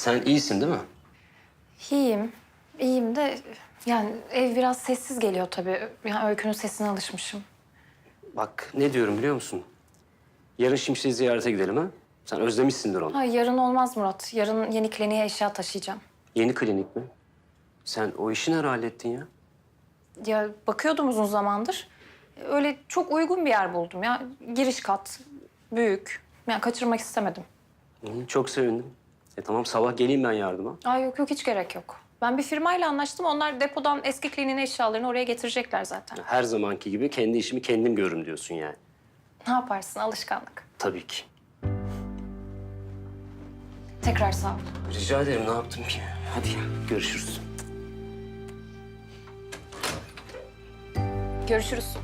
Sen iyisin değil mi? İyiyim. İyiyim de yani ev biraz sessiz geliyor tabii. Yani Öykü'nün sesine alışmışım. Bak ne diyorum biliyor musun? Yarın Şimşek'i ziyarete gidelim ha? Sen özlemişsindir onu. Ha, yarın olmaz Murat. Yarın yeni kliniğe eşya taşıyacağım. Yeni klinik mi? Sen o işi nerede hallettin ya? Ya bakıyordum uzun zamandır. Öyle çok uygun bir yer buldum ya. Giriş kat, büyük. Yani kaçırmak istemedim. Hı, çok sevindim. E tamam sabah geleyim ben yardıma. Ay yok yok hiç gerek yok. Ben bir firmayla anlaştım. Onlar depodan eski kliniğin eşyalarını oraya getirecekler zaten. Her zamanki gibi kendi işimi kendim görürüm diyorsun yani. Ne yaparsın alışkanlık. Tabii ki. Tekrar sağ ol. Rica ederim ne yaptım ki? Hadi ya görüşürüz. Görüşürüz.